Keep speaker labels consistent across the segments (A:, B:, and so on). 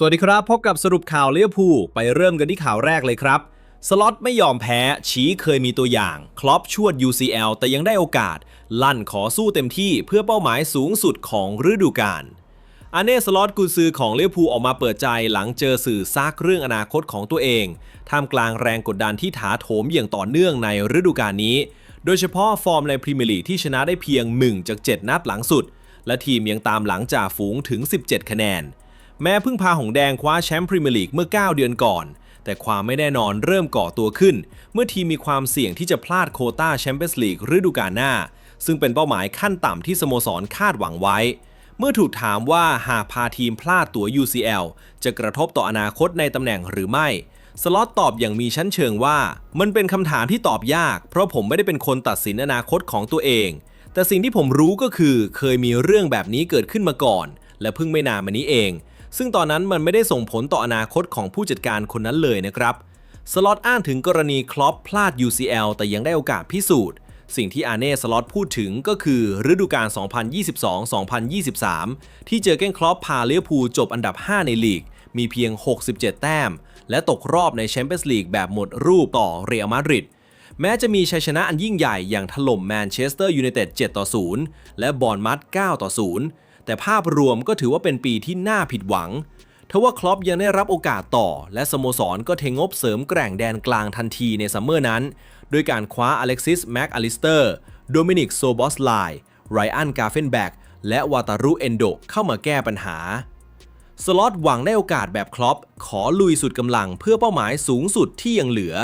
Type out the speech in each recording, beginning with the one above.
A: สวัสดีครับ พบกับสรุปข่าวเลี้ยวภูไปเริ่มกันที่ข่าวแรกเลยครับ สล็อตไม่ยอมแพ้ ชี้เคยมีตัวอย่าง คลอปชวด UCL แต่ยังได้โอกาส ลั่นขอสู้เต็มที่เพื่อเป้าหมายสูงสุดของฤดูกาลอาเน่สล็อตกุนซือของเลี้ยวภูออกมาเปิดใจหลังเจอสื่อซากเรื่องอนาคตของตัวเอง ท่ามกลางแรงกดดันที่ถาโถมอย่างต่อเนื่องในฤดูกาลนี้ โดยเฉพาะฟอร์มในพรีเมียร์ลีกที่ชนะได้เพียง1จาก7นัดหลังสุด และทีมยังตามหลังจ่าฝูงถึง 17 คะแนน แม้พิ่งพาหงแดงคว้าแชมป์พรีเมียร์ลีกเมื่อ 9 เดือนก่อน แต่ความไม่แน่นอนเริ่มก่อตัวขึ้น เมื่อทีมมีความเสี่ยงที่จะพลาดโคต้าแชมเปี้ยนส์ลีกฤดูกาลหน้า ซึ่งเป็นเป้าหมายขั้นต่ำที่สโมสรคาดหวังไว้ เมื่อถูกถามว่าหากพาทีมพลาดตัว UCL จะกระทบต่ออนาคตในตำแหน่งหรือไม่สล็อตตอบอย่างมีชั้นเชิงว่า มันเป็นคำถามที่ตอบยาก เพราะผมไม่ได้เป็นคนตัดสินอนาคตของตัวเอง แต่สิ่งที่ผมรู้ก็คือเคยมีเรื่องแบบนี้เกิดขึ้นมาก่อน และเพิ่งไม่นานมานี้เอง ซึ่งตอนนั้นมันไม่ได้ส่งผลต่ออนาคตของผู้จัดการคนนั้นเลยนะครับ สล็อตอ้างถึงกรณีคลอปพลาด UCL แต่ยังได้โอกาสพิสูจน์ สิ่งที่อาเน่สล็อตพูดถึงก็คือฤดูกาล 2022-2023 ที่เจอเก้นคลอปพาเลียพูจบอันดับ 5 ในลีก มีเพียง 67 แต้ม และตกรอบในแชมเปี้ยนส์ลีกแบบหมดรูปต่อเรอัลมาดริดแม้จะมีชัยชนะอันยิ่งใหญ่อย่างถล่มแมนเชสเตอร์ยูไนเต็ด7ต่อ0และบอร์นมัด9ต่อ0 แต่ภาพรวมก็ถือว่าเป็นปีที่น่าผิดหวังทว่าคลอปยังได้รับโอกาสต่อ และสโมสรก็เทงบเสริมแกร่งแดนกลางทันทีในซัมเมอร์นั้นโดยการคว้าอเล็กซิสแม็กอลิสเตอร์โดมินิกโซบอสไลไรอันกาเฟนแบกและวาตารุเอนโดเข้ามาแก้ปัญหา สล็อตหวังได้โอกาสแบบคลอปขอลุยสุดกำลังเพื่อเป้าหมายสูงสุดที่ยังเหลือ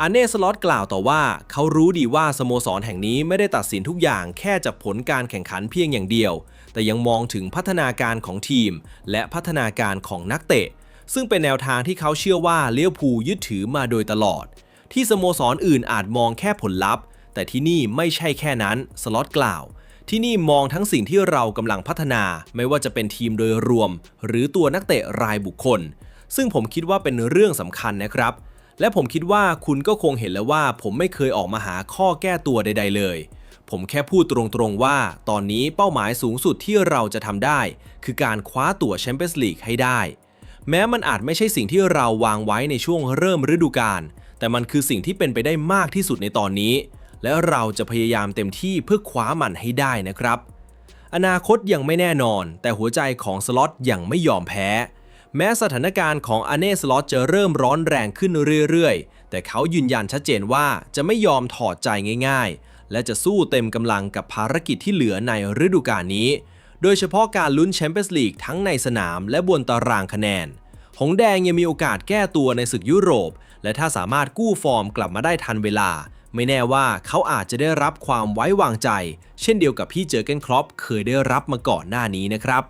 A: อเน่สล็อตกล่าวต่อว่า เขารู้ดีว่าสโมสรแห่งนี้ไม่ได้ตัดสินทุกอย่างแค่จากผลการแข่งขันเพียงอย่างเดียว แต่ยังมองถึงพัฒนาการของทีม และพัฒนาการของนักเตะ ซึ่งเป็นแนวทางที่เขาเชื่อว่าเลี้ยวภูยึดถือมาโดยตลอด ที่สโมสรออื่นอาจมองแค่ผลลัพธ์ แต่ที่นี่ไม่ใช่แค่นั้นสล็อตกล่าวที่นี่มองทั้งสิ่งที่เรากำลังพัฒนา ไม่ว่าจะเป็นทีมโดยรวม หรือตัวนักเตะรายบุคคล ซึ่งผมคิดว่าเป็นเรื่องสำคัญนะครับ และผมคิดว่าคุณก็คงเห็นแล้วว่า ผมไม่เคยออกมาหาข้อแก้ตัวใด ๆ เลย ผมแค่พูดตรงๆว่า ตอนนี้เป้าหมายสูงสุดที่เราจะทำได้ คือการคว้าตั๋วแชมเปี้ยนส์ลีกให้ได้ แม้มันอาจไม่ใช่สิ่งที่เราวางไว้ในช่วงเริ่มฤดูกาลแต่มันคือสิ่งที่เป็นไปได้มากที่สุดในตอนนี้ และเราจะพยายามเต็มที่เพื่อคว้ามันให้ได้นะครับ อนาคตยังไม่แน่นอน แต่หัวใจของสล็อตยังไม่ยอมแพ้ แม้สถานการณ์ของอเน่สล็อตจะเริ่มร้อนแรงขึ้นเรื่อยๆ แต่เขายืนยันชัดเจนว่าจะไม่ยอมถอดใจง่าย ๆ และจะสู้เต็มกำลังกับภารกิจที่เหลือในฤดูกาลนี้ โดยเฉพาะการลุ้นแชมเปี้ยนส์ลีกทั้งในสนามและบนตารางคะแนน หงแดงยังมีโอกาสแก้ตัวในศึกยุโรป และถ้าสามารถกู้ฟอร์มกลับมาได้ทันเวลา ไม่แน่ว่าเขาอาจจะได้รับความไว้วางใจ เช่นเดียวกับพี่เจอเกนครอปเคยได้รับมาก่อนหน้านี้นะครับ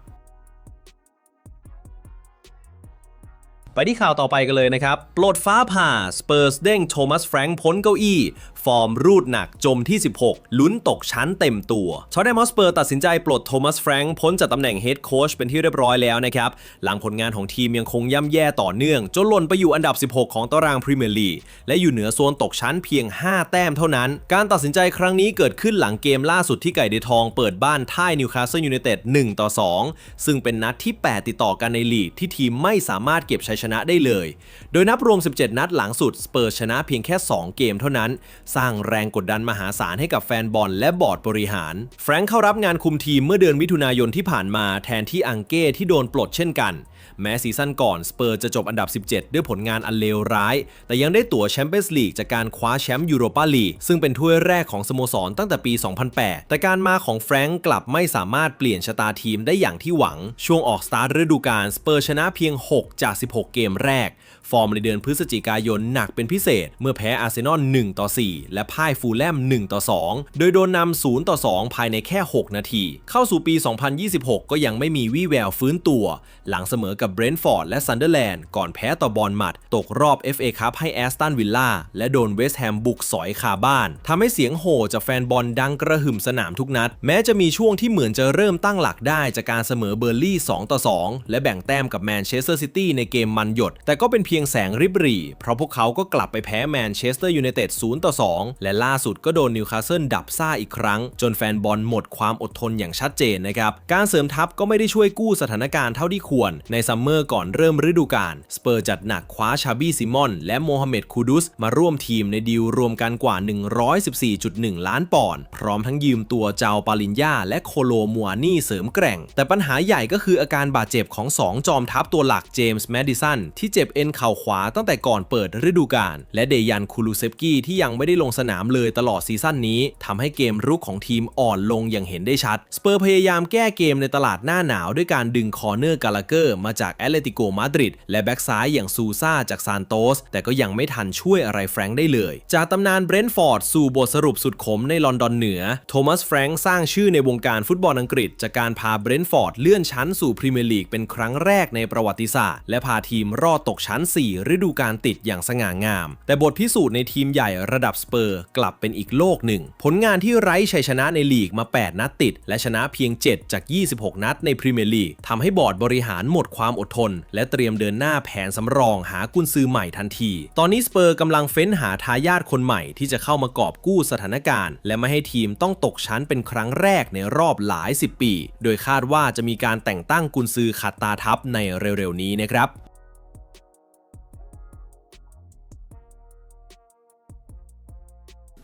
A: ไปที่ข่าวต่อไปกันเลยนะครับปลดฟ้าผ่า สเปอร์สเด้งโทมัสแฟรงค์พ้นเก้าอี้ ฟอร์มรูดหนักจมที่ 16 ลุ้นตกชั้นเต็มตัวชอตแนมอสเปอร์ตัดสินใจปลดโทมัสแฟรงค์พ้นจากตำแหน่งเฮดโค้ชเป็นที่เรียบร้อยแล้วนะครับ หลังผลงานของทีมยังคงย่ำแย่ต่อเนื่อง จนหล่นไปอยู่อันดับ 16 ของตารางพรีเมียร์ลีกและอยู่เหนือโซนตกชั้นเพียง 5 แต้มเท่านั้น การตัดสินใจครั้งนี้เกิดขึ้นหลังเกมล่าสุดที่ไก่เดทองเปิดบ้านท่ายนิวคาสเซิลยูไนเต็ด1ต่อ2ซึ่งเป็นนัดที่ 8 ติดต่อกันในลีกที่ทีมไม่สามารถเก็บชัยชนะได้เลย โดยนับรวม 17 นัดหลังสุดสเปอร์ชนะเพียงแค่ 2 เกมเท่านั้น สร้างแรงกดดันมหาศาลให้กับแฟนบอลและบอร์ดบริหาร แฟรงค์เข้ารับงานคุมทีมเมื่อเดือนมิถุนายนที่ผ่านมาแทนที่อังเก้ที่โดนปลดเช่นกัน แม้ซีซั่นก่อนสเปอร์จะจบอันดับ 17 ด้วยผลงานอันเลวร้าย แต่ยังได้ตั๋วแชมเปี้ยนส์ลีกจากการคว้าแชมป์ยูโรปาลีกซึ่งเป็นถ้วยแรกของสโมสรตั้งแต่ปี 2008 แต่การมาของแฟรงก์กลับไม่สามารถเปลี่ยนชะตาทีมได้อย่างที่หวัง ช่วงออกสตาร์ทฤดูกาลสเปอร์ชนะเพียง 6 จาก 16 เกมแรก ฟอร์มในเดือนพฤศจิกายนหนักเป็นพิเศษ เมื่อแพ้อาร์เซนอล1ต่อ4 และพ่ายฟูลแลม1ต่อ2 โดยโดนนำ0ต่อ2 ภายในแค่ 6 นาที เข้าสู่ปี 2026 ก็ยังไม่มีวี่แววฟื้นตัว หลังเสมอกับเบรนท์ฟอร์ดและซันเดอร์แลนด์ก่อนแพ้ต่อบอลมัด ตกรอบ FA คัพให้แอสตันวิลล่าและโดนเวสต์แฮมบุกสอยคาบ้านทำให้เสียงโห่จากแฟนบอลดังกระหึ่มสนามทุกนัด แม้จะมีช่วงที่เหมือนจะเริ่มตั้งหลักได้จากการเสมอเบอร์ลี่ 2 ต่อ 2 และแบ่งแต้มกับแมนเชสเตอร์ซิตี้ในเกมมันหยด แต่ก็เป็นเพียงแสงริบหรี่ เพราะพวกเขาก็กลับไปแพ้แมนเชสเตอร์ยูไนเต็ด 0 ต่อ 2 และล่าสุดก็โดนนิวคาสเซิลดับซ่าอีกครั้ง จนแฟนบอลหมดความอดทนอย่างชัดเจนนะครับ การเสริมทัพก็ไม่ได้ช่วยกู้สถานการณ์เท่าที่ควรในสซัมเมอร์ก่อนเริ่มฤดูกาลสเปอร์จัดหนักคว้าชาบี้ซิมอน และโมฮัมเหม็ดคูดุสมาร่วมทีมในดีลรวมกันกว่า 114.1 ล้านปอนด์พร้อมทั้งยืมตัวเจ้าปาลินยาและโคโลมัวนี่เสริมแกร่ง แต่ปัญหาใหญ่ก็คืออาการบาดเจ็บของ 2 จอมทัพตัวหลักเจมส์แมดดิสันที่เจ็บเอ็นเข่าขวาตั้งแต่ก่อนเปิดฤดูกาลและเดยันคูลูเซฟกี้ที่ยังไม่ได้ลงสนามเลยตลอดซีซั่นนี้ทำให้เกมรุกของทีมอ่อนลงอย่างเห็นได้ชัดสเปอร์พยายามแก้เกมในตลาดหน้าหนาวด้วยการดึงคอเนอร์กาลาเกอร์มาจากแอตเลติโกมาดริดและแบ็กซ้ายอย่างซูซาจากซานโตส แต่ก็ยังไม่ทันช่วยอะไรแฟรงค์ได้เลย จากตำนานเบรนท์ฟอร์ดสู่บทสรุปสุดขมในลอนดอนเหนือ โทมัสแฟรงค์สร้างชื่อในวงการฟุตบอลอังกฤษ จากการพาเบรนท์ฟอร์ดเลื่อนชั้นสู่พรีเมียร์ลีกเป็นครั้งแรกในประวัติศาสตร์ และพาทีมรอดตกชั้น 4 ฤดูกาลติดอย่างสง่างาม แต่บทพิสูจน์ในทีมใหญ่ระดับสเปอร์กลับเป็นอีกโลกหนึ่ง ผลงานที่ไร้ชัยชนะในลีกมา 8 นัดติด และชนะเพียง 7 จาก 26 นัดในพรีเมียร์ลีกทำให้บอร์ดบริหารหมดความอดทน และเตรียมเดินหน้าแผนสำรองหากุนซือใหม่ทันที ตอนนี้สเปอร์กำลังเฟ้นหาทายาทคนใหม่ที่จะเข้ามากอบกู้สถานการณ์ และไม่ให้ทีมต้องตกชั้นเป็นครั้งแรกในรอบหลาย 10 ปี โดยคาดว่าจะมีการแต่งตั้งกุนซือขัดตาทัพในเร็วๆนี้นะครับ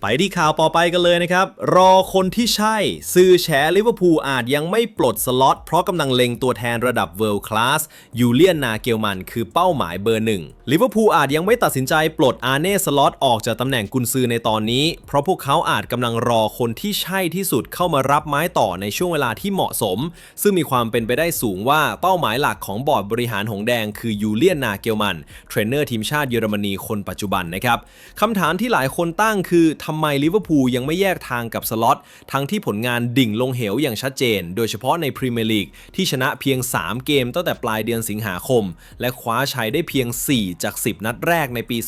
A: ไปที่ข่าวต่อไปกันเลยนะครับ รอคนที่ใช่ สื่อแฉลิเวอร์พูลอาจยังไม่ปลดสล็อต เพราะกำลังเล็งตัวแทนระดับเวิลด์คลาสยูเลียนนาเกลมันคือเป้าหมายเบอร์หนึ่งลิเวอร์พูลอาจยังไม่ตัดสินใจปลดอาร์เน่สล็อตออกจากตำแหน่งกุนซือในตอนนี้ เพราะพวกเขาอาจกำลังรอคนที่ใช่ที่สุดเข้ามารับไม้ต่อในช่วงเวลาที่เหมาะสม ซึ่งมีความเป็นไปได้สูงว่าเป้าหมายหลักของบอร์ดบริหารหงแดงคือยูเลียนนาเกลมันเทรนเนอร์ทีมชาติเยอรมนีคนปัจจุบันนะครับคำถามที่หลายคนตั้งคือทำไมลิเวอร์พูลยังไม่แยกทางกับสล็อตทั้งที่ผลงานดิ่งลงเหวอย่างชัดเจน โดยเฉพาะในพรีเมียร์ลีกที่ชนะเพียง 3 เกมตั้งแต่ปลายเดือนสิงหาคม และคว้าชัยได้เพียง 4 จาก 10 นัดแรกในปี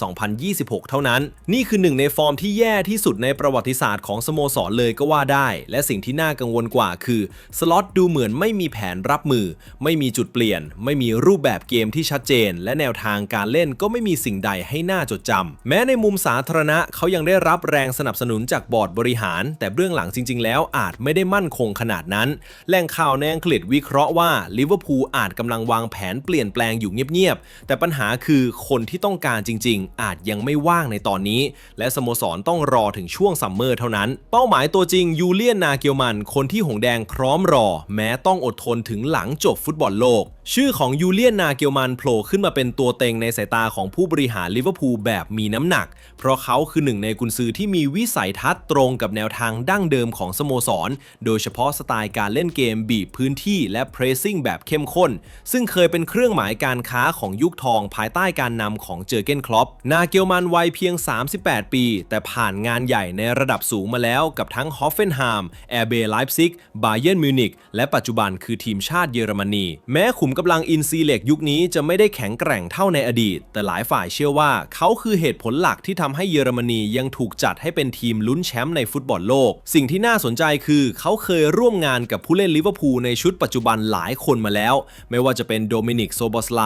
A: 2026 เท่านั้น นี่คือหนึ่งในฟอร์มที่แย่ที่สุดในประวัติศาสตร์ของสโมสรเลยก็ว่าได้ และสิ่งที่น่ากังวลกว่าคือสล็อตดูเหมือนไม่มีแผนรับมือ ไม่มีจุดเปลี่ยน ไม่มีรูปแบบเกมที่ชัดเจน และแนวทางการเล่นก็ไม่มีสิ่งใดให้น่าจดจำแม้ในมุมสาธารณะเขายังได้รับแรงสนับสนุนจากบอร์ดบริหาร แต่เบื้องหลังจริง ๆ แล้วอาจไม่ได้มั่นคงขนาดนั้น แหล่งข่าวในอังกฤษวิเคราะห์ว่าลิเวอร์พูลอาจกำลังวางแผนเปลี่ยนแปลงอยู่เงียบๆ แต่ปัญหาคือคนที่ต้องการจริง ๆ อาจยังไม่ว่างในตอนนี้ และสโมสรต้องรอถึงช่วงซัมเมอร์เท่านั้น เป้าหมายตัวจริงยูเลียนนาเกียวมัน คนที่หงแดงพร้อมรอ แม้ต้องอดทนถึงหลังจบฟุตบอลโลก ชื่อของยูเลียนนาเกียวมันโผล่ขึ้นมาเป็นตัวเต็งในสายตาของผู้บริหารลิเวอร์พูลแบบมีน้ำหนัก เพราะเขาคือหนึ่งในกุนซือที่มีวิสัยทัศน์ตรงกับแนวทางดั้งเดิมของสโมสร โดยเฉพาะสไตล์การเล่นเกมบีบพื้นที่และเพรสซิ่งแบบเข้มข้น ซึ่งเคยเป็นเครื่องหมายการค้าของยุคทองภายใต้การนำของเจอเกนคลอปนาเกียวมันวัยเพียง 38 ปี แต่ผ่านงานใหญ่ในระดับสูงมาแล้วกับทั้งฮอฟเฟนไฮม์แอร์เบย์ไลฟ์ซิกบาเยนมิวนิกและปัจจุบันคือทีมชาติเยอรมนีแม้ขุมกำลังอินซีเล็กยุคนี้จะไม่ได้แข็งแกร่งเท่าในอดีต แต่หลายฝ่ายเชื่อว่าเขาคือเหตุผลหลักที่ทำให้เยอรมนียังถูกจัดให้เป็นทีมลุ้นแชมป์ในฟุตบอลโลก สิ่งที่น่าสนใจคือเขาเคยร่วมงานกับผู้เล่นลิเวอร์พูลในชุดปัจจุบันหลายคนมาแล้ว ไม่ว่าจะเป็นโดมินิกโซบอสไล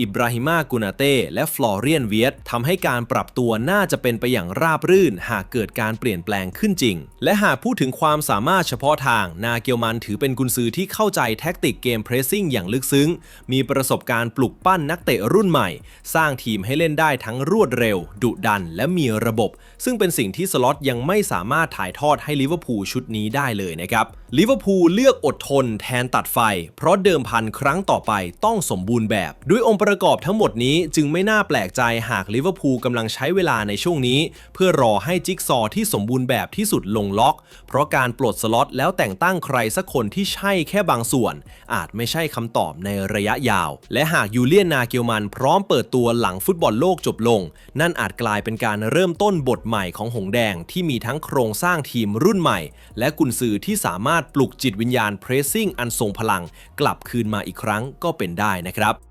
A: อิบราฮิมากูนาเต้และฟลอเรียนเวียตทำให้การปรับตัวน่าจะเป็นไปอย่างราบรื่น หากเกิดการเปลี่ยนแปลงขึ้นจริง และหากพูดถึงความสามารถเฉพาะทาง นาเกียวมันถือเป็นกุนซือที่เข้าใจแท็กติกเกมเพรสซิ่งอย่างลึกซึ้งมีประสบการณ์ปลุกปั้นนักเตะรุ่นใหม่ สร้างทีมให้เล่นได้ทั้งรวดเร็ว ดุดัน และมีระบบ ซึ่งเป็นสิ่งที่สล็อตยังไม่สามารถถ่ายทอดให้ลิเวอร์พูลชุดนี้ได้เลยนะครับลิเวอร์พูลเลือกอดทนแทนตัดไฟ เพราะเดิมพันครั้งต่อไปต้องสมบูรณ์แบบ ด้วยองค์ประกอบทั้งหมดนี้จึงไม่น่าแปลกใจหากลิเวอร์พูลกำลังใช้เวลาในช่วงนี้ เพื่อรอให้จิ๊กซอที่สมบูรณ์แบบที่สุดลงล็อก เพราะการปลดสล็อตแล้วแต่งตั้งใครสักคนที่ใช่แค่บางส่วน อาจไม่ใช่คำตอบในระยะยาว และหากยูเลียนนาเกียวมันพร้อมเปิดตัวหลังฟุตบอลโลกจบลง นั่นอาจกลายเป็นการเริ่มต้นบทใหม่ของหงแดงที่มีทั้งโครงสร้างทีมรุ่นใหม่ และกุนซือที่สามารถปลุกจิตวิญญาณเพรสซิ่งอันทรงพลัง กลับคืนมาอีกครั้งก็เป็นได้นะครับ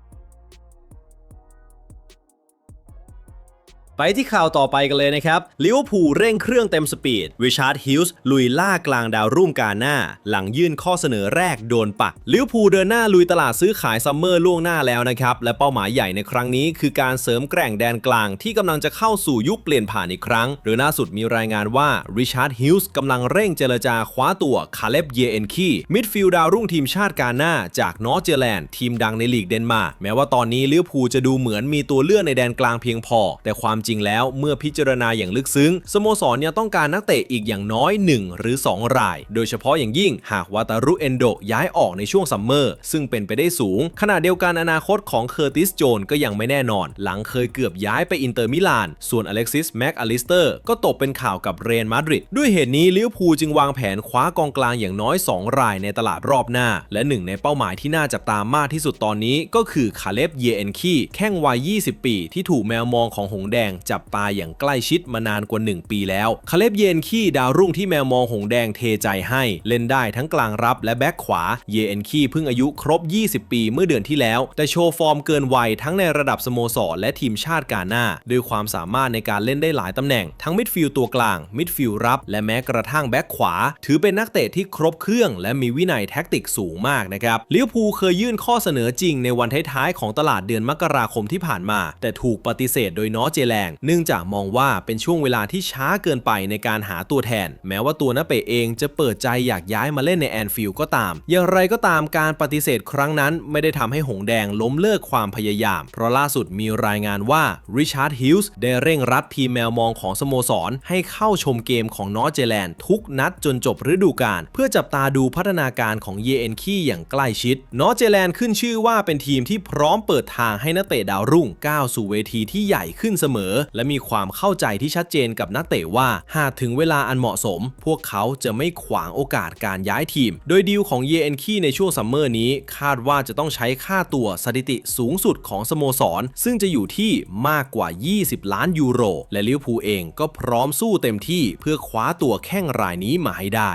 B: ไปที่ข่าวต่อไปกันเลยนะครับลิเวอร์พูลเร่งเครื่องเต็มสปีดวิชาร์ดฮิลส์ลุยล่ากลางดาวรุ่งกาหน้า หลังยื่นข้อเสนอแรกโดนปักลิเวอร์พูลเดินหน้าลุยตลาดซื้อขายซัมเมอร์ล่วงหน้าแล้วนะครับ และเป้าหมายใหญ่ในครั้งนี้ คือการเสริมแกร่งแดนกลางที่กำลังจะเข้าสู่ยุคเปลี่ยนผ่านอีกครั้งหรือล่าสุดมีรายงานว่าริชาร์ดฮิลส์กำลังเร่งเจรจาคว้าตัวคาเลบเยเอนคีมิดฟิลด์ดาวรุ่งทีมชาติกาหน้าจากนอร์เจแลนด์ทีมดังในลีกเดนมาร์กแม้ว่าตอนนี้ลิเวอร์พูลจะดูเหมือนมีตัวเลือกในแดนกลางเพียงพอ แต่ความจริงแล้วเมื่อพิจารณาอย่างลึกซึ้งสโมสรยังต้องการนักเตะอีกอย่างน้อย 1 หรือ 2 ราย โดยเฉพาะอย่างยิ่งหากวาตารุเอนโดย้ายออกในช่วงซัมเมอร์ ซึ่งเป็นไปได้สูง ขณะเดียวกันอนาคตของเคอร์ติสโจนก็ยังไม่แน่นอน หลังเคยเกือบย้ายไปอินเตอร์มิลาน ส่วนอเล็กซิสแม็กอลิสเตอร์ก็ตกเป็นข่าวกับเรอัลมาดริดด้วยเหตุนี้ลิเวอร์พูลจึงวางแผนคว้ากองกลางอย่างน้อย 2 รายในตลาดรอบหน้า และหนึ่งในเป้าหมายที่น่าจับตามมากที่สุดตอนนี้ก็คือคาเลบเยเอนคีแข้งวัย 20 ปี ที่ถูกแมวมองของหงแดงจับตาอย่างใกล้ชิดมานานกว่า 1 ปีแล้ว คาเลบเยนคีดาวรุ่งที่แมวมองหงแดงเทใจให้ เล่นได้ทั้งกลางรับและแบ็คขวา เยเอนคีเพิ่งอายุครบ 20 ปีเมื่อเดือนที่แล้ว แต่โชว์ฟอร์มเกินวัยทั้งในระดับสโมสรและทีมชาติกาหน้าด้วยความสามารถในการเล่นได้หลายตำแหน่ง ทั้งมิดฟิลด์ตัวกลาง มิดฟิลด์รับ และแม้กระทั่งแบ็คขวา ถือเป็นนักเตะที่ครบเครื่อง และมีวินัยแท็กติกสูงมากนะครับลิเวอร์พูลเคยยื่นข้อเสนอจริงในวันท้ายๆของตลาดเดือนมกราคมที่ผ่านมา แต่ถูกปฏิเสธโดยนอเจแลง เนื่องจากมองว่าเป็นช่วงเวลาที่ช้าเกินไปในการหาตัวแทน แม้ว่าตัวนักเตะเองจะเปิดใจอยากย้ายมาเล่นในแอนฟิลด์ก็ตาม อย่างไรก็ตามการปฏิเสธครั้งนั้น ไม่ได้ทำให้หงแดงล้มเลิกความพยายาม เพราะล่าสุดมีรายงานว่าริชาร์ดฮิลส์ได้เร่งรัดทีมแมวมองของสโมสร ให้เข้าชมเกมของนอร์เจแลนด์ทุกนัดจนจบฤดูกาลเพื่อจับตาดูพัฒนาการของเยเอนคีอย่างใกล้ชิด นอร์เจแลนด์ขึ้นชื่อว่าเป็นทีมที่พร้อมเปิดทางให้นักเตะดาวรุ่งก้าวสู่เวทีที่ใหญ่ขึ้นเสมอและมีความเข้าใจที่ชัดเจนกับนักเตะว่า หากถึงเวลาอันเหมาะสม พวกเขาจะไม่ขวางโอกาสการย้ายทีม โดยดีลของเยเอนคีในช่วงซัมเมอร์นี้ คาดว่าจะต้องใช้ค่าตัวสถิติสูงสุดของสโมสร ซึ่งจะอยู่ที่มากกว่า 20 ล้านยูโร และลิเวอร์พูลเองก็พร้อมสู้เต็มที่เพื่อคว้าตัวแข้งรายนี้มาให้ได้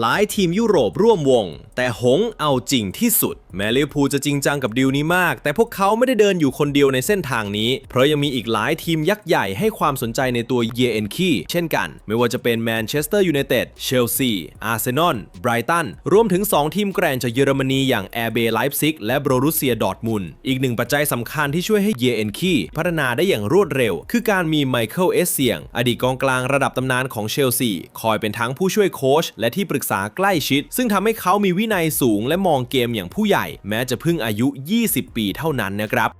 B: หลายทีมยุโรปร่วมวง แต่หงเอาจริงที่สุด แมลิพูจะจริงจังกับดีลนี้มาก แต่พวกเขาไม่ได้เดินอยู่คนเดียวในเส้นทางนี้ เพราะยังมีอีกหลายทีมยักษ์ใหญ่ให้ความสนใจในตัวเยเอนคีเช่นกัน ไม่ว่าจะเป็นแมนเชสเตอร์ยูไนเต็ดเชลซีอาร์เซนอลไบรตันรวมถึง 2 ทีมแกร่งจากเยอรมนีอย่างแอร์เบไลฟ์ซิกและโบรูเซียดอร์ทมุนอีกหนึ่งปัจจัยสำคัญที่ช่วยให้เยเอนคีพัฒนาได้อย่างรวดเร็ว คือการมีไมเคิลเอสเซียงอดีตกองกลางระดับตำนานของเชลซีคอยเป็นทั้งผู้ช่วยโค้ชและที่ปรึกษาใกล้ชิด ซึ่งทำให้เขามีวินัยสูงและมองเกมอย่างผู้ใหญ่ แม้จะเพิ่งอายุ 20 ปีเท่านั้นนะครับ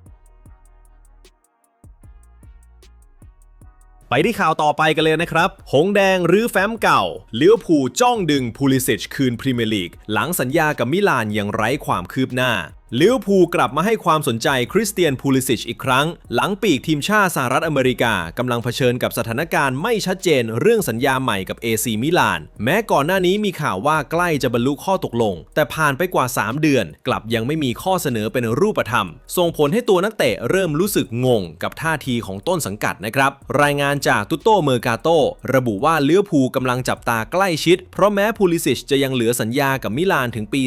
B: ไปที่ข่าวต่อไปกันเลยนะครับ หงแดงหรือแฟ้มเก่าเลี้ยวผูลจ้องดึงพูลิสิชคืนพรีเมียร์ลีก หลังสัญญากับมิลานยังไร้ความคืบหน้า เลี้ยวผูลกลับมาให้ความสนใจคริสเตียนพูลิสิชอีกครั้ง หลังปีกทีมชาติสหรัฐอเมริกากำลังเผชิญกับสถานการณ์ไม่ชัดเจนเรื่องสัญญาใหม่กับ AC มิลาน แม้ก่อนหน้านี้มีข่าวว่าใกล้จะบรรลุข้อตกลง แต่ผ่านไปกว่า 3 เดือน กลับยังไม่มีข้อเสนอเป็นรูปธรรม ส่งผลให้ตัวนักเตะเริ่มรู้สึกงงกับท่าทีของต้นสังกัดนะครับ รายงานจากตุโตเมอร์กาโตระบุว่าเลี้ยวผูลกำลังจับตาใกล้ชิด เพราะแม้พูลิสิชจะยังเหลือสัญญากับมิลานถึงปี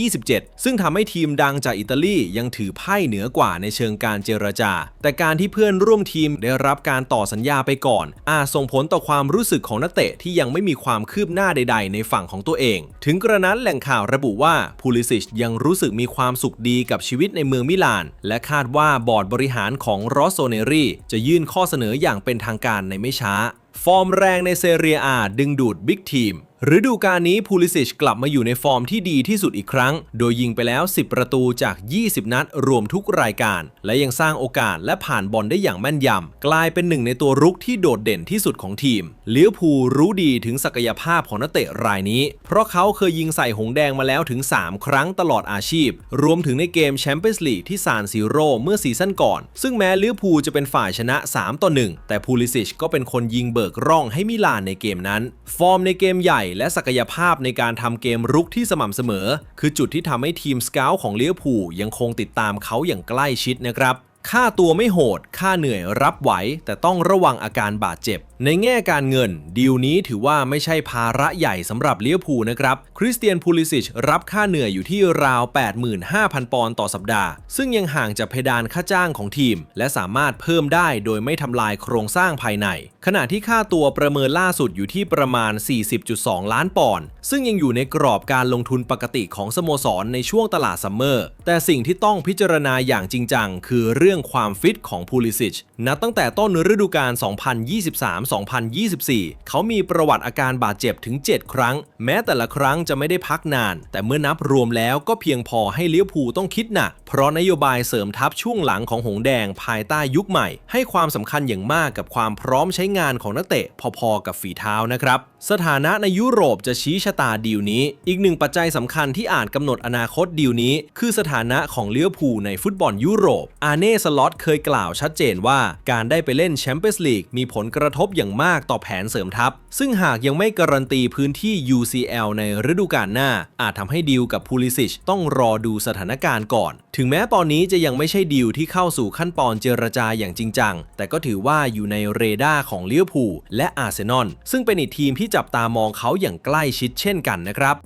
B: 2027 ซึ่งทำให้ทีมดังจากอิตาลียังถือไพ่เหนือกว่าในเชิงการเจรจา แต่การที่เพื่อนร่วมทีมได้รับการต่อสัญญาไปก่อน อาจส่งผลต่อความรู้สึกของนักเตะที่ยังไม่มีความคืบหน้าใด ๆ ในฝั่งของตัวเอง ถึงกระนั้นแหล่งข่าวระบุว่าพูลิสิชยังรู้สึกมีความสุขดีกับชีวิตในเมืองมิลาน และคาดว่าบอร์ดบริหารของรอสโซเนรีจะยื่นข้อเสนออย่างเป็นทางการในไม่ช้า ฟอร์มแรงในเซเรียอาดึงดูดบิ๊กทีม ฤดูกาลนี้พูลิสิชกลับมาอยู่ในฟอร์มที่ดีที่สุดอีกครั้ง โดยยิงไปแล้ว 10 ประตูจาก 20 นัดรวมทุกรายการ และยังสร้างโอกาสและผ่านบอลได้อย่างแม่นยำ กลายเป็นหนึ่งในตัวรุกที่โดดเด่นที่สุดของทีมเลี้ยวพูรู้ดีถึงศักยภาพของนักเตะรายนี้ เพราะเขาเคยยิงใส่หงแดงมาแล้วถึง 3 ครั้งตลอดอาชีพ รวมถึงในเกมแชมเปี้ยนส์ลีกที่ซานซิโร่เมื่อซีซั่นก่อน ซึ่งแม้เลี้ยวพูจะเป็นฝ่ายชนะ 3 ต่อ 1 แต่พูลิสิชก็เป็นคนยิงเบิกร่องให้มิลานในเกมนั้น ฟอร์มในเกมใหญ่และศักยภาพในการทำเกมรุกที่สม่ำเสมอ คือจุดที่ทำให้ทีมสเกลของเลี้ยวผูยังคงติดตามเขาอย่างใกล้ชิดนะครับ
A: ค่าตัวไม่โหด ค่าเหนื่อยรับไหว แต่ต้องระวังอาการบาดเจ็บ ในแง่การเงิน ดีลนี้ถือว่าไม่ใช่ภาระใหญ่สำหรับเลี้ยวภูนะครับ คริสเตียนพูลิสิชรับค่าเหนื่อยอยู่ที่ราว 85,000 ปอนด์ต่อสัปดาห์ ซึ่งยังห่างจากเพดานค่าจ้างของทีม และสามารถเพิ่มได้โดยไม่ทำลายโครงสร้างภายใน ขณะที่ค่าตัวประเมินล่าสุดอยู่ที่ประมาณ 40.2 ล้านปอนด์ ซึ่งยังอยู่ในกรอบการลงทุนปกติของสโมสรในช่วงตลาดซัมเมอร์ แต่สิ่งที่ต้องพิจารณาอย่างจริงจังคือเรื่องื่องความฟิตของพูลิสิชนับตั้งแต่ต้นฤดูกาล 2023-2024 เขามีประวัติอาการบาดเจ็บถึง 7 ครั้ง แม้แต่ละครั้งจะไม่ได้พักนาน แต่เมื่อนับรวมแล้วก็เพียงพอให้เลี้ยวภูต้องคิดหนัก เพราะนโยบายเสริมทัพช่วงหลังของหงแดงภายใต้ยุคใหม่ ให้ความสำคัญอย่างมากกับความพร้อมใช้งานของนักเตะพอๆกับฝีเท้านะครับ สถานะในยุโรปจะชี้ชะตาดีลนี้ อีกหนึ่งปัจจัยสำคัญที่อาจกำหนดอนาคตดีลนี้ คือสถานะของเลี้ยวภูในฟุตบอลยุโรปอาเน่สล็อตเคยกล่าวชัดเจนว่าการได้ไปเล่นแชมเปี้ยนส์ลีกมีผลกระทบอย่างมากต่อแผนเสริมทัพ ซึ่งหากยังไม่การันตีพื้นที่ UCL ในฤดูกาลหน้า อาจทำให้ดีลกับพูลิสิชต้องรอดูสถานการณ์ก่อน ถึงแม้ตอนนี้จะยังไม่ใช่ดีลที่เข้าสู่ขั้นตอนเจรจาอย่างจริงจัง แต่ก็ถือว่าอยู่ในเรดาร์ของเลี้ยวภูลและอาร์เซนอลซึ่งเป็นอีกทีมที่จับตามองเขาอย่างใกล้ชิดเช่นกันนะครับ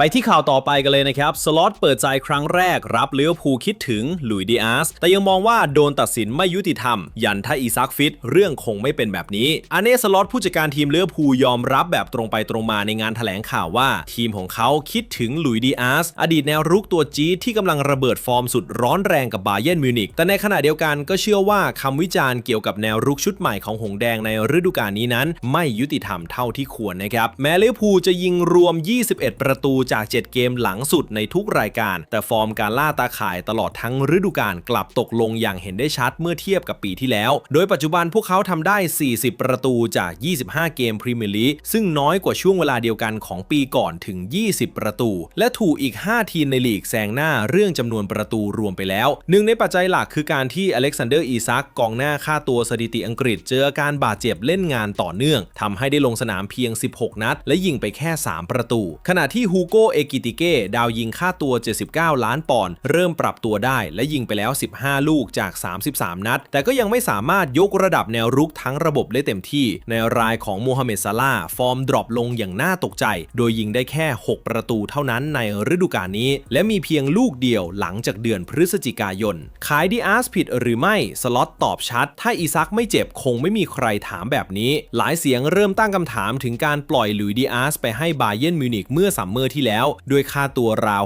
B: ไปที่ข่าวต่อไปกันเลยนะครับ สล็อตเปิดใจครั้งแรกรับเลี้ยวภูคิดถึงหลุยดีอาส แต่ยังมองว่าโดนตัดสินไม่ยุติธรรม ยันถ้าอีซักฟิต เรื่องคงไม่เป็นแบบนี้อาเน่สล็อตผู้จัดการทีมเลี้ยวภูยอมรับแบบตรงไปตรงมาในงานแถลงข่าวว่า ทีมของเขาคิดถึงหลุยดีอาส อดีตแนวรุกตัวจี๊ดที่กำลังระเบิดฟอร์มสุดร้อนแรงกับบาเยิร์นมิวนิกแต่ในขณะเดียวกันก็เชื่อว่าคำวิจารณ์เกี่ยวกับแนวรุกชุดใหม่ของหงแดงในฤดูกาลนี้นั้น ไม่ยุติธรรมเท่าที่ควรนะครับแม้เลี้ยวภูจะยิงรวม 21 ประตูจาก 7 เกมหลังสุดในทุกรายการ แต่ฟอร์มการล่าตาข่ายตลอดทั้งฤดูกาลกลับตกลงอย่างเห็นได้ชัดเมื่อเทียบกับปีที่แล้ว โดยปัจจุบันพวกเขาทำได้ 40 ประตูจาก 25 เกมพรีเมียร์ลีกซึ่งน้อยกว่าช่วงเวลาเดียวกันของปีก่อนถึง 20 ประตู และถูกอีก 5 ทีมในลีกแซงหน้าเรื่องจำนวนประตูรวมไปแล้ว หนึ่งในปัจจัยหลักคือการที่อเล็กซานเดอร์อีซักกองหน้าค่าตัวสถิติอังกฤษ เจออาการบาดเจ็บเล่นงานต่อเนื่องทำให้ได้ลงสนามเพียง 16 นัด และยิงไปแค่ 3 ประตู ขณะที่ฮูโกเอกิติเก้ดาวยิงค่าตัว 79 ล้านปอนด์เริ่มปรับตัวได้และยิงไปแล้ว 15 ลูกจาก 33 นัด แต่ก็ยังไม่สามารถยกระดับแนวรุกทั้งระบบได้เต็มที่ ในรายของโมฮัมเหม็ดซาลาฟอร์มดรอปลงอย่างน่าตกใจ โดยยิงได้แค่ 6 ประตูเท่านั้นในฤดูกาลนี้ และมีเพียงลูกเดียวหลังจากเดือนพฤศจิกายน ขายดีอาร์สผิดหรือไม่ สล็อตตอบชัด ถ้าอีซักไม่เจ็บคงไม่มีใครถามแบบนี้ หลายเสียงเริ่มตั้งคำถามถึงการปล่อยหลุยดีอาร์สไปให้บาเยนมิวนิกเมื่อซัมเมอร์ที่แล้ว ด้วยค่าตัวราว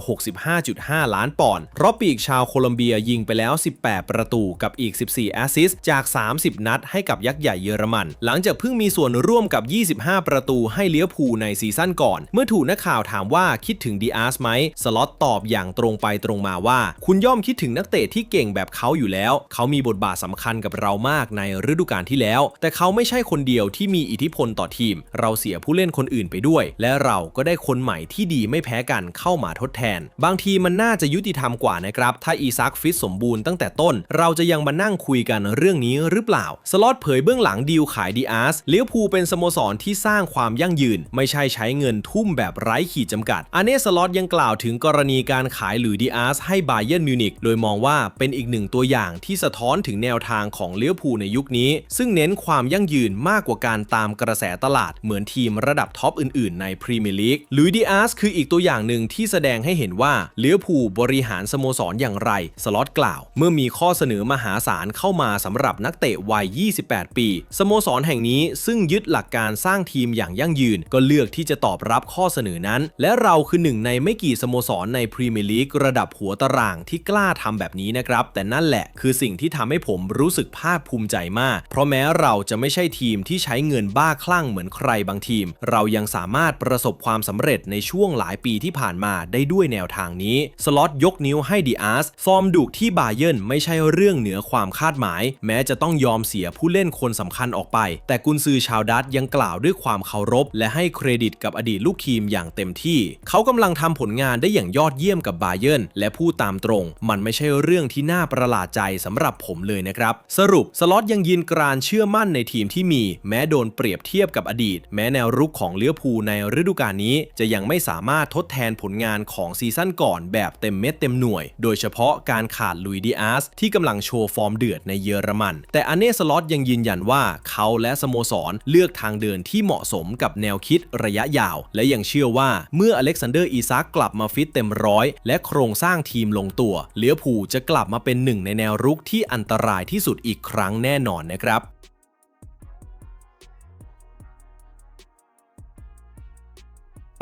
B: 65.5 ล้านปอนด์เพราะปีกชาวโคลอมเบียยิงไปแล้ว 18 ประตูกับอีก 14 แอสซิสต์จาก 30 นัดให้กับยักษ์ใหญ่เยอรมัน หลังจากเพิ่งมีส่วนร่วมกับ 25 ประตูให้เลี้ยวภูในซีซั่นก่อน เมื่อถูกนักข่าวถามว่าคิดถึงดีอาร์สไหมสล็อตตอบอย่างตรงไปตรงมาว่า คุณย่อมคิดถึงนักเตะที่เก่งแบบเขาอยู่แล้ว เขามีบทบาทสำคัญกับเรามากในฤดูกาลที่แล้ว แต่เขาไม่ใช่คนเดียวที่มีอิทธิพลต่อทีม เราเสียผู้เล่นคนอื่นไปด้วย และเราก็ได้คนใหม่ที่ดีไม่แพ้กันเข้ามาทดแทน บางทีมันน่าจะยุติธรรมกว่านะครับ ถ้าอีซักฟิตสมบูรณ์ตั้งแต่ต้น เราจะยังมานั่งคุยกันเรื่องนี้หรือเปล่า สล็อตเผยเบื้องหลังดีลขายดีอาร์สเลี้ยวภูเป็นสโมสรที่สร้างความยั่งยืน ไม่ใช่ใช้เงินทุ่มแบบไร้ขีดจำกัดอาเน่สล็อตยังกล่าวถึงกรณีการขายหลุยส์ดีอาร์สให้บาเยิร์นมิวนิกโดยมองว่าเป็นอีกหนึ่งตัวอย่างที่สะท้อนถึงแนวทางของเลี้ยวภูในยุคนี้ ซึ่งเน้นความยั่งยืนมากกว่าการตามกระแสตลาดเหมือนทีมระดับท็อปอื่นๆ ในพรีเมียร์ลีกหลุยส์ดีอาร์สคืออีกตัวอย่างหนึ่งที่แสดงให้เห็นว่าเลี้ยวภูบริหารสโมสรอย่างไร สล็อตกล่าว เมื่อมีข้อเสนอมหาศาลเข้ามาสำหรับนักเตะวัย 28 ปี สโมสรแห่งนี้ซึ่งยึดหลักการสร้างทีมอย่างยั่งยืน ก็เลือกที่จะตอบรับข้อเสนอนั้น และเราคือหนึ่งในไม่กี่สโมสรในพรีเมียร์ลีกระดับหัวตารางที่กล้าทำแบบนี้นะครับ แต่นั่นแหละคือสิ่งที่ทำให้ผมรู้สึกภาคภูมิใจมาก เพราะแม้เราจะไม่ใช่ทีมที่ใช้เงินบ้าคลั่งเหมือนใครบางทีม เรายังสามารถประสบความสำเร็จในช่วงหลายปีที่ผ่านมาได้ด้วยแนวทางนี้ สล็อตยกนิ้วให้ดีอาร์สฟอร์มดุกที่บาเยิร์นไม่ใช่เรื่องเหนือความคาดหมาย แม้จะต้องยอมเสียผู้เล่นคนสำคัญออกไป แต่กุนซือชาวดัตยังกล่าวด้วยความเคารพ และให้เครดิตกับอดีตลูกทีมอย่างเต็มที่ เขากำลังทำผลงานได้อย่างยอดเยี่ยมกับบาเยิร์นและพูดตามตรง มันไม่ใช่เรื่องที่น่าประหลาดใจสำหรับผมเลยนะครับ สรุปสล็อตยังยืนกรานเชื่อมั่นในทีมที่มี แม้โดนเปรียบเทียบกับอดีต แม้แนวรุกของเลี้ยวภูในฤดูกาลนี้จะยังไม่สามา
A: รถมารถทดแทนผลงานของซีซั่นก่อนแบบเต็มเม็ดเต็มหน่วย โดยเฉพาะการขาดลุยดิอาสที่กำลังโชว์ฟอร์มเดือดในเยอรมัน แต่อันเน่สล็อตยังยืนยันว่าเขาและสโมสรเลือกทางเดินที่เหมาะสมกับแนวคิดระยะยาว และยังเชื่อว่าเมื่ออเล็กซานเดอร์อีซักกลับมาฟิตเต็มร้อยและโครงสร้างทีมลงตัวเลียวผูจะกลับมาเป็นหนึ่งในแนวรุกที่อันตรายที่สุดอีกครั้งแน่นอนนะครับ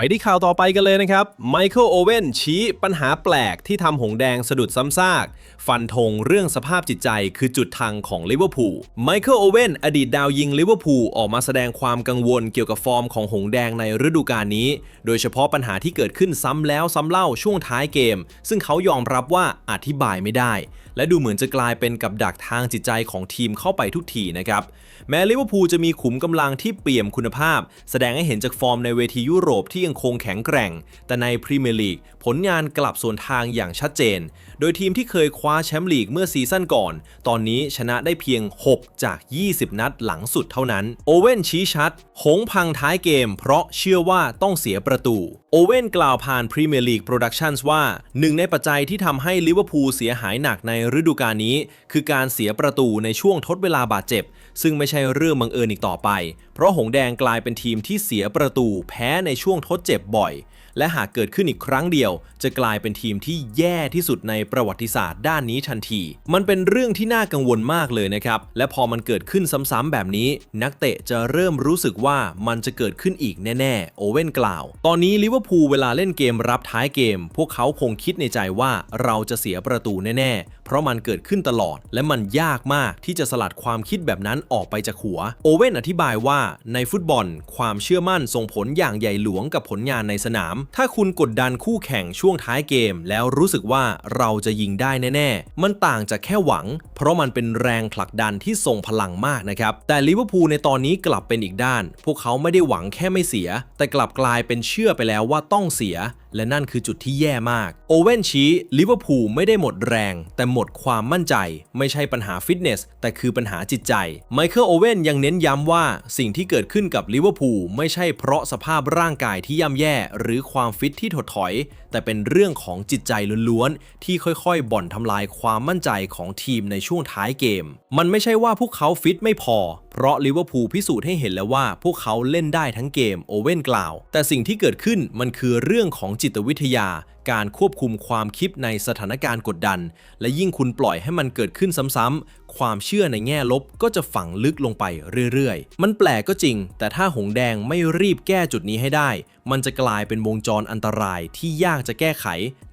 B: ไปที่ข่าวต่อไปกันเลยนะครับ ไมเคิลโอเว่นชี้ปัญหาแปลกที่ทำหงแดงสะดุดซ้ำซาก ฟันธงเรื่องสภาพจิตใจคือจุดทางของลิเวอร์พูล ไมเคิลโอเว่นอดีตดาวยิงลิเวอร์พูลออกมาแสดงความกังวลเกี่ยวกับฟอร์มของหงแดงในฤดูกาลนี้ โดยเฉพาะปัญหาที่เกิดขึ้นซ้ำแล้วซ้ำเล่าช่วงท้ายเกม ซึ่งเขายอมรับว่าอธิบายไม่ได้และดูเหมือนจะกลายเป็นกับดักทางจิตใจของทีมเข้าไปทุกทีนะครับ แม้ลิเวอร์พูลจะมีขุมกำลังที่เปี่ยมคุณภาพ แสดงให้เห็นจากฟอร์มในเวทียุโรปที่ยังคงแข็งแกร่ง แต่ในพรีเมียร์ลีกผลงานกลับสวนทางอย่างชัดเจน โดยทีมที่เคยคว้าแชมป์ลีกเมื่อซีซั่นก่อน ตอนนี้ชนะได้เพียง 6 จาก 20 นัดหลังสุดเท่านั้น โอเว่นชี้ชัดหงพังท้ายเกม เพราะเชื่อว่าต้องเสียประตู โอเว่นกล่าวผ่านพรีเมียร์ลีกโปรดักชั่นว่าหนึ่งในปัจจัยที่ทำให้ลิเวอร์พูลเสียหายหนักในฤดูกาลนี้ คือการเสียประตูในช่วงทดเวลาบาดเจ็บ ซึ่งไม่ใช่เรื่องบังเอิญอีกต่อไป เพราะหงแดงกลายเป็นทีมที่เสียประตูแพ้ในช่วงทดเจ็บบ่อย และหากเกิดขึ้นอีกครั้งเดียว จะกลายเป็นทีมที่แย่ที่สุดในประวัติศาสตร์ด้านนี้ทันที มันเป็นเรื่องที่น่ากังวลมากเลยนะครับ และพอมันเกิดขึ้นซ้ำๆแบบนี้ นักเตะจะเริ่มรู้สึกว่ามันจะเกิดขึ้นอีกแน่ๆ โอเว่นกล่าว ตอนนี้ลิเวอร์พูลเวลาเล่นเกมรับท้ายเกม พวกเขาคงคิดในใจว่าเราจะเสียประตูแน่ๆ เพราะมันเกิดขึ้นตลอด และมันยากมากที่จะสลัดความคิดแบบนั้นออกไปจากหัว โอเว่นอธิบายว่าในฟุตบอล ความเชื่อมั่นส่งผลอย่างใหญ่หลวงกับผลงานในสนามถ้าคุณกดดันคู่แข่งช่วงท้ายเกม แล้วรู้สึกว่าเราจะยิงได้แน่ ๆ มันต่างจากแค่หวัง เพราะมันเป็นแรงผลักดันที่ทรงพลังมากนะครับ แต่ลิเวอร์พูลในตอนนี้กลับเป็นอีกด้าน พวกเขาไม่ได้หวังแค่ไม่เสีย แต่กลับกลายเป็นเชื่อไปแล้วว่าต้องเสีย และนั่นคือจุดที่แย่มาก โอเว่นชี้ลิเวอร์พูลไม่ได้หมดแรง แต่หมดความมั่นใจ ไม่ใช่ปัญหาฟิตเนส แต่คือปัญหาจิตใจ ไมเคิลโอเว่นยังเน้นย้ำว่าสิ่งที่เกิดขึ้นกับลิเวอร์พูลไม่ใช่เพราะสภาพร่างกายที่ย่ำแย่ หรือความฟิตที่ถดถอย แต่เป็นเรื่องของจิตใจล้วนๆ ที่ค่อยๆ บ่อนทำลายความมั่นใจของทีมในช่วงท้ายเกม มันไม่ใช่ว่าพวกเขาฟิตไม่พอเพราะลิเวอร์พูลพิสูจน์ให้เห็นแล้วว่าพวกเขาเล่นได้ทั้งเกมโอเว่นกล่าว แต่สิ่งที่เกิดขึ้นมันคือเรื่องของจิตวิทยาการควบคุมความคิดในสถานการณ์กดดัน และยิ่งคุณปล่อยให้มันเกิดขึ้นซ้ำๆ ความเชื่อในแง่ลบก็จะฝังลึกลงไปเรื่อยๆ มันแปลกก็จริง แต่ถ้าหงแดงไม่รีบแก้จุดนี้ให้ได้ มันจะกลายเป็นวงจรอันตรายที่ยากจะแก้ไข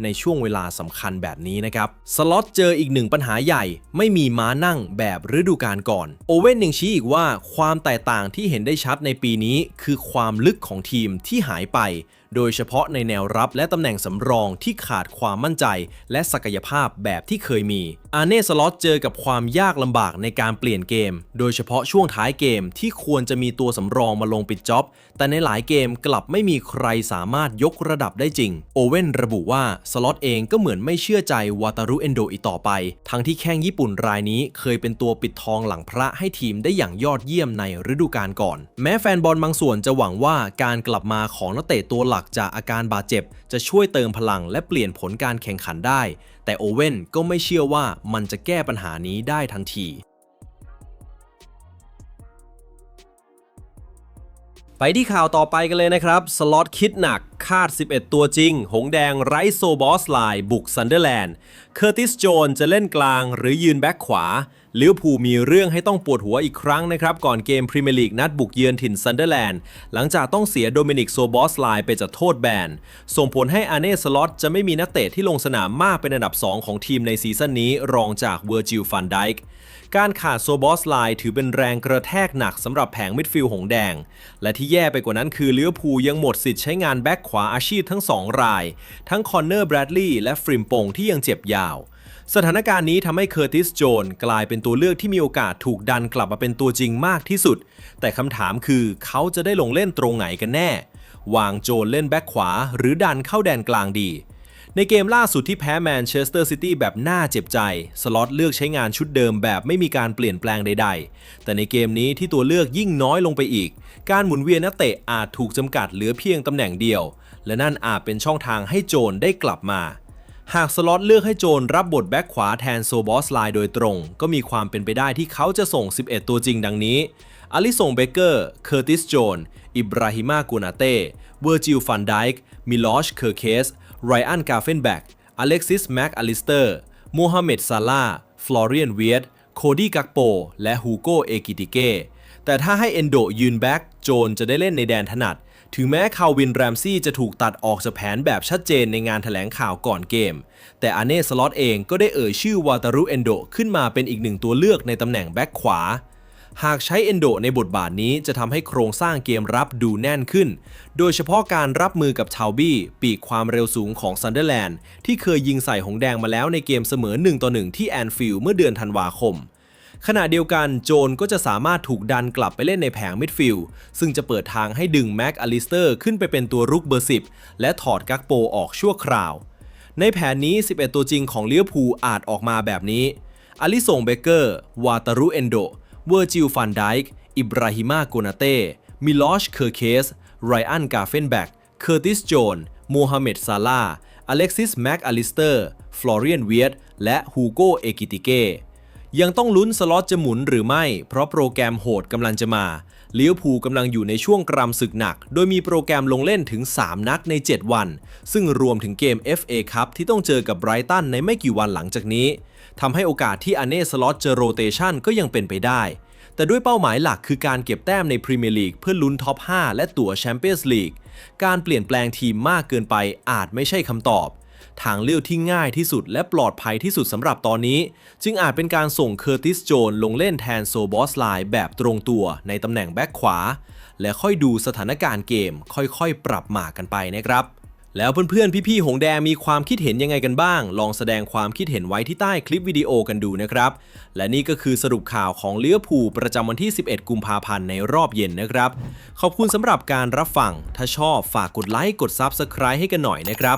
B: ในช่วงเวลาสำคัญแบบนี้นะครับ สล็อตเจออีกหนึ่งปัญหาใหญ่ ไม่มีม้านั่งแบบฤดูกาลก่อน โอเว่นยังชี้อีกว่าความแตกต่างที่เห็นได้ชัดในปีนี้ คือความลึกของทีมที่หายไปโดยเฉพาะในแนวรับและตำแหน่งสำรองที่ขาดความมั่นใจ และศักยภาพแบบที่เคยมี อาเน่สล็อตเจอกับความยากลำบากในการเปลี่ยนเกม โดยเฉพาะช่วงท้ายเกมที่ควรจะมีตัวสำรองมาลงปิดจ็อบ แต่ในหลายเกมกลับไม่มีใครสามารถยกระดับได้จริง โอเว่นระบุว่าสล็อตเองก็เหมือนไม่เชื่อใจวาตารุเอนโดอีกต่อไป ทั้งที่แข้งญี่ปุ่นรายนี้เคยเป็นตัวปิดทองหลังพระให้ทีมได้อย่างยอดเยี่ยมในฤดูกาลก่อน แม้แฟนบอลบางส่วนจะหวังว่าการกลับมาของนักเตะตัวหลักจากอาการบาดเจ็บ จะช่วยเติมพลังและเปลี่ยนผลการแข่งขันได้ แต่โอเว่นก็ไม่เชื่อว่ามันจะแก้ปัญหานี้ได้ทันที ไปที่ข่าวต่อไปกันเลยนะครับ สล็อตคิดหนักคาด 11 ตัวจริง หงแดงไร้โซบอสไลน์บุกซันเดอร์แลนด์ เคอร์ติสโจนจะเล่นกลางหรือยืนแบ็คขวา ลิเวอร์พูลมีเรื่องให้ต้องปวดหัวอีกครั้งนะครับ ก่อนเกมพรีเมียร์ลีกนัดบุกเยือนถิ่นซันเดอร์แลนด์หลังจากต้องเสียโดมินิกโซบอสไลน์ไปจากโทษแบน ส่งผลให้อาเน่สล็อตจะไม่มีนักเตะที่ลงสนามมากเป็นอันดับ 2 ของทีมในซีซั่นนี้ รองจากเวอร์จิลฟันไดค์การขาดโซบอสไลน์ถือเป็นแรงกระแทกหนักสำหรับแผงมิดฟิลด์หงแดง และที่แย่ไปกว่านั้นคือเลิเวอร์พูลยังหมดสิทธิ์ใช้งานแบ็กขวาอาชีพทั้ง 2 ราย ทั้งคอนเนอร์แบรดลีย์และฟริมปงที่ยังเจ็บยาว สถานการณ์นี้ทำให้เคอร์ติสโจนกลายเป็นตัวเลือกที่มีโอกาสถูกดันกลับมาเป็นตัวจริงมากที่สุด แต่คำถามคือเขาจะได้ลงเล่นตรงไหนกันแน่ วางโจนเล่นแบ็กขวา หรือดันเข้าแดนกลางดี ในเกมล่าสุดที่แพ้แมนเชสเตอร์ซิตี้แบบน่าเจ็บใจ สล็อตเลือกใช้งานชุดเดิมแบบไม่มีการเปลี่ยนแปลงใด ๆ แต่ในเกมนี้ที่ตัวเลือกยิ่งน้อยลงไปอีก การหมุนเวียนนักเตะอาจถูกจำกัดเหลือเพียงตำแหน่งเดียว
A: และนั่นอาจเป็นช่องทางให้โจนได้กลับมา หากสล็อตเลือกให้โจนรับบทแบ็คขวาแทนโซบอสไลน์โดยตรง ก็มีความเป็นไปได้ที่เขาจะส่ง 11 ตัวจริงดังนี้อลิสงเบเกอร์ เคอร์ติสโจน อิบราฮิมากูนาเต้ เวอร์จิลฟันไดค์มิลอช เคอร์เคส ไรอันกาเฟนแบ็กอเล็กซิส แม็กอลิสเตอร์โมฮัมเหม็ด ซาลาฟลอเรียน เวียดโคดี้กักโป และฮูโกเอกิติเก้แต่ถ้าให้เอนโดยืนแบ็กโจนจะได้เล่นในแดนถนัด ถึงแม้คาวินแรมซี่จะถูกตัดออกจากแผนแบบชัดเจนในงานถแถลงข่าวก่อนเกม แต่อาเน่สล็อตเองก็ได้เอ่ยชื่อวาตารุเอนโดขึ้นมาเป็นอีกหนึ่งตัวเลือกในตำแหน่งแบ็กขวา หากใช้เอนโดในบทบาทนี้จะทำให้โครงสร้างเกมรับดูแน่นขึ้น โดยเฉพาะการรับมือกับชาวบี้ ปีกความเร็วสูงของซันเดอร์แลนด์ที่เคยยิงใส่หงแดงมาแล้วในเกมเสมอ1ต่อ1ที่แอนฟิลด์เมื่อเดือนธันวาคม ขณะเดียวกันโจนก็จะสามารถถูกดันกลับไปเล่นในแผงมิดฟิลด์ซึ่งจะเปิดทางให้ดึงแม็กอลิสเตอร์ขึ้นไปเป็นตัวรุกเบอร์ 10 และถอดกักโปออกชั่วคราว ในแผนนี้ 11 ตัวจริงของเลี้ยวภูอาจออกมาแบบนี้อลิสงเบเกอร์ วาตารุเอนโด เวอร์จิลฟันไดค์อิบราฮิมาโกนาเต้ มิลอช เคอร์เคส ไรอัน กาเฟนแบ็กเคอร์ติส โจนโมฮัมเหม็ด ซาลาอเล็กซิส แม็กอลิสเตอร์ ฟลอเรียน เวียดและฮูโก เอกิติเก้ ยังต้องลุ้นสล็อตจะหมุนหรือไม่ เพราะโปรแกรมโหดกำลังจะมาเลี้ยวภูกำลังอยู่ในช่วงกรำศึกหนัก โดยมีโปรแกรมลงเล่นถึง 3 นัดใน 7 วัน ซึ่งรวมถึงเกม FA ครับที่ต้องเจอกับไบรตันในไม่กี่วันหลังจากนี้ทำให้โอกาสที่อเน่สล็อตจะโรเตชันก็ยังเป็นไปได้ แต่ด้วยเป้าหมายหลักคือการเก็บแต้มในพรีเมียร์ลีกเพื่อลุ้นท็อป 5 และตั๋วแชมเปี้ยนส์ลีกการเปลี่ยนแปลงทีมมากเกินไปอาจไม่ใช่คำตอบ ทางเลือกที่ง่ายที่สุดและปลอดภัยที่สุดสำหรับตอนนี้ จึงอาจเป็นการส่งเคอร์ติสโจนลงเล่นแทนโซบอสไลน์แบบตรงตัวในตำแหน่งแบ็คขวา และค่อยดูสถานการณ์เกม ค่อยๆ ปรับหมากกันไปนะครับ แล้วเพื่อนๆ พี่ๆ หงแดงมีความคิดเห็นยังไงกันบ้าง ลองแสดงความคิดเห็นไว้ที่ใต้คลิปวิดีโอกันดูนะครับ และนี่ก็คือสรุปข่าวของเลี้ยวภูประจำวันที่ 11 กุมภาพันธ์ในรอบเย็นนะครับ ขอบคุณสำหรับการรับฟัง ถ้าชอบฝากกดไลค์กด Subscribe ให้กันหน่อยนะครับ